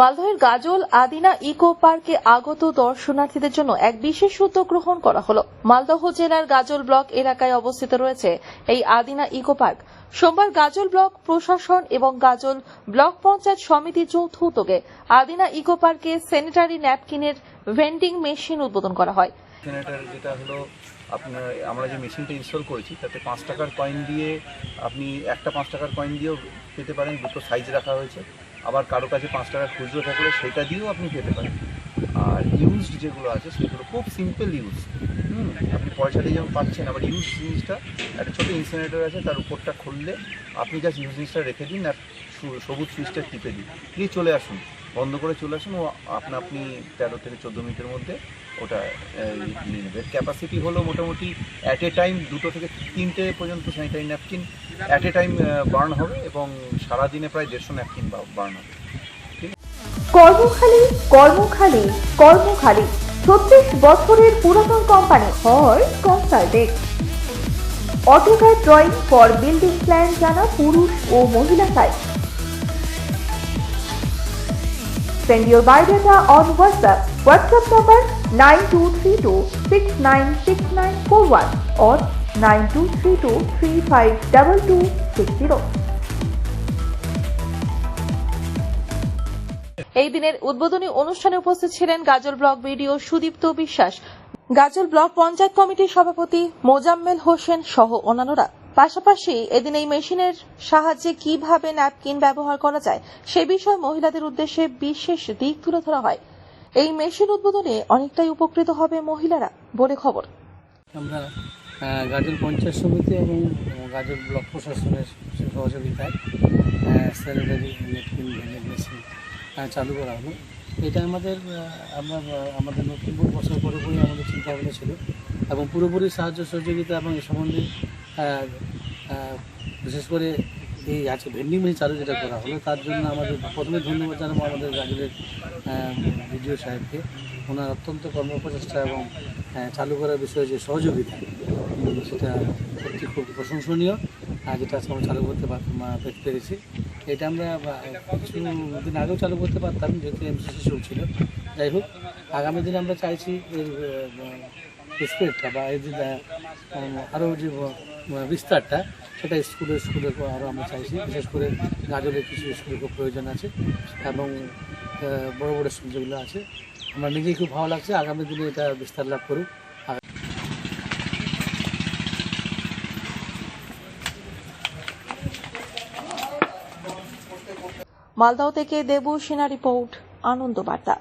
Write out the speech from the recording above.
মালদহের গাজল আদিনা ইকো পার্কে আগত দর্শনার্থীদের জন্য এক বিশেষ উদ্যোগ গ্রহণ করা হলো। মালদহ জেলার গাজল ব্লক এলাকায় অবস্থিত রয়েছে এই আদিনা ইকো পার্ক। সোমবার গাজল ব্লক প্রশাসন এবং গাজল ব্লক পঞ্চায়েত সমিতির যৌথ উদ্যোগে আদিনা ইকো পার্কে স্যানিটারি ন্যাপকিনের ভেন্ডিং মেশিন উদ্বোধন করা হয়। যেটা হলো, আপনার, আমরা যে মেশিনটা ইনস্টল করেছি, তাতে পাঁচ টাকার কয়েন দিয়ে আপনি একটা পাঁচ টাকার কয়েন দিয়েও পেতে পারেন, দুটো সাইজ রাখা হয়েছে। আবার কারও কাছে পাঁচ টাকা খুচরো থাকলে সেটা দিয়েও আপনি খেতে পারেন। আর ইউজড যেগুলো আছে, সেগুলো খুব সিম্পল ইউজ হুম, আপনি পয়সা দিয়ে যেমন পাচ্ছেন, আবার ইউজ জিনিসটা, একটা ছোটো ইনসিনেটর আছে, তার উপরটা খুললে আপনি জাস্ট ইউজ জিনিসটা রেখে দিন আর সবুজ সুইচটা টিপে দিন। দিয়ে চলে আসুন। বন্ধ করে চলে আসুন। ও আপনা আপনি তেরো থেকে চোদ্দ মিনিটের মধ্যে ওটা নিয়ে নেবে। ক্যাপাসিটি হলো মোটামুটি অ্যাট এ টাইম দুটো থেকে তিনটে পর্যন্ত sanitary napkin at a time burn হবে এবং সারাদিনে প্রায় দেড়শো ন্যাপকিন বার্ন হবে। কর্মখালী কর্মখালী কর্মখালী। ছত্রিশ বছরের পুরাতন কোম্পানি হয় consultant AutoCAD drawing for building plan জানা পুরুষ ও মহিলা site Send your biodata on WhatsApp. WhatsApp number 9232696941 or 9232352260. এই দিনের উদ্বোধনী অনুষ্ঠানে উপস্থিত ছিলেন গাজল ব্লক বিডিও সুদীপ্ত বিশ্বাস গাজল ব্লক পঞ্চায়েত কমিটির সভাপতি মোজাম্মেল হোসেন সহ অন্যান্যরা পাশাপাশি এদিন এই মেশিনের সাহায্যে কীভাবে ন্যাপকিন ব্যবহার করা যায়, সে বিষয়ে মহিলাদের উদ্দেশ্যে বিশেষ দিক তুলে ধরা হয়। এই মেশিন উদ্বোধনে অনেকটাই উপকৃত হবে মহিলারা, বলে খবর। আমরা গাজল পঞ্চায়েত সমিতি এবং গাজল ব্লক প্রশাসনের সহযোগিতায় স্যানিটারি ভেন্ডিং মেশিন চালু করা হলো। এটা আমাদের আমরা আমাদের নতুন বছর পুরোপুরি আমাদের চিন্তা ভাবনা ছিল। এবং পুরোপুরি সাহায্য সহযোগিতা এবং এ সম্বন্ধে বিশেষ করে এই আজকে ভেন্ডিং মেশিন চালু যেটা করা হলো, তার জন্য আমাদের প্রথমে ধন্যবাদ জানাব আমাদের গাজলের বিডিও সাহেবকে। ওনার অত্যন্ত কর্মপ্রচেষ্টা এবং চালু করার বিষয়ে যে সহযোগিতা সেটা সত্যি খুব প্রশংসনীয়। আর যেটা আজকে আমরা চালু করতে পেরেছি। এটা আমরা কিছু দিন আগেও চালু করতে পারতাম, যেহেতু এমসিসি চলছিল যাই হোক, আগামী দিনে আমরা চাইছি এর স্প্রেডটা বা এর যে আরও যে বিস্তারটা, সেটা স্কুলে স্কুলে আরও আমরা চাইছি। বিশেষ করে গাজলের কিছু স্কুলের খুব প্রয়োজন আছে এবং বড় বড় স্কুল যেগুলো আছে, আমার নিজেই খুব ভালো লাগছে। আগামী দিনে এটা বিস্তার লাভ করুক। মালদহ থেকে দেবু সিনা রিপোর্ট, আনন্দ বার্তা।